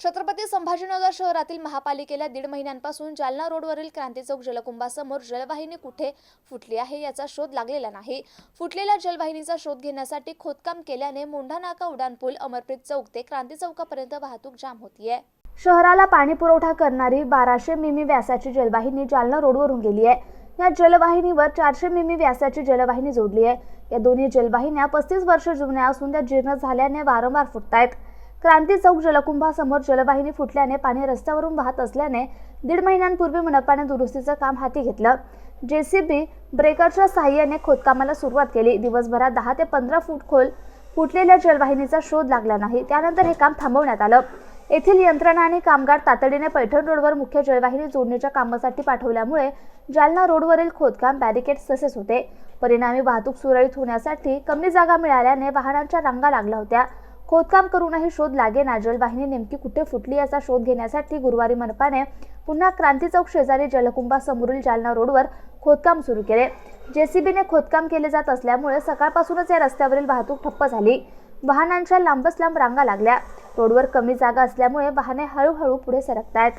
छत्रपती संभाजीनगर शहरातील महापालिकेला दीड महिन्यांपासून जालना रोडवरील क्रांती चौक जलकुंभासमोर जलवाहिनी कुठे फुटली आहे याचा शोध लागलेला नाही. फुटलेल्या जलवाहिनीचा शोध घेण्यासाठी खोदकाम केल्याने मोंढा नाका उड्डाणपूल अमरप्रीत चौक ते क्रांती चौकापर्यंत वाहतूक जाम होतीये. शहराला पाणी पुरवठा करणारी बाराशे मिमी व्यासाची जलवाहिनी जालना रोडवरून गेली आहे. या जलवाहिनीवर चारशे मिमी व्यासाची जलवाहिनी जोडली आहे. या दोन्ही जलवाहिन्या पस्तीस वर्ष जुन्या असून त्या जीर्ण झाल्याने वारंवार फुटतायत. क्रांती चौक जलकुंभासमोर जलवाहिनी फुटल्याने पाणी रस्त्यावरून वाहत असल्याने दीड महिन्यांपूर्वी मनपाने दुरुस्तीचं काम हाती घेतलं. जेसीबी ब्रेकरच्या सहाय्याने खोदकामाला सुरुवात केली. दिवसभरात दहा ते पंधरा फूट खोल फुटलेल्या जलवाहिनीचा शोध लागला नाही. त्यानंतर हे काम थांबवण्यात आलं. येथील यंत्रणा आणि कामगार तातडीने पैठण रोडवर मुख्य जलवाहिनी जोडणीच्या कामासाठी पाठवल्यामुळे जालना रोडवरील खोदकाम बॅरिकेड्स तसेच होते. परिणामी वाहतूक सुरळीत होण्यासाठी कमी जागा मिळाल्याने वाहनांच्या रांगा लागल्या होत्या. खोदकाम करूनही शोध लागेना जलवाहिनी नेमकी कुठे फुटली याचा शोध घेण्यासाठी गुरुवारी मनपाने पुन्हा क्रांती चौक शेजारी जलकुंभासमोरील जालना रोडवर खोदकाम सुरू केले. जेसीबीने खोदकाम केले जात असल्यामुळे सकाळपासूनच या रस्त्यावरील वाहतूक ठप्प झाली. वाहनांच्या लांबच लांब रांगा लागल्या. रोडवर कमी जागा असल्यामुळे वाहने हळूहळू पुढे सरकतायत.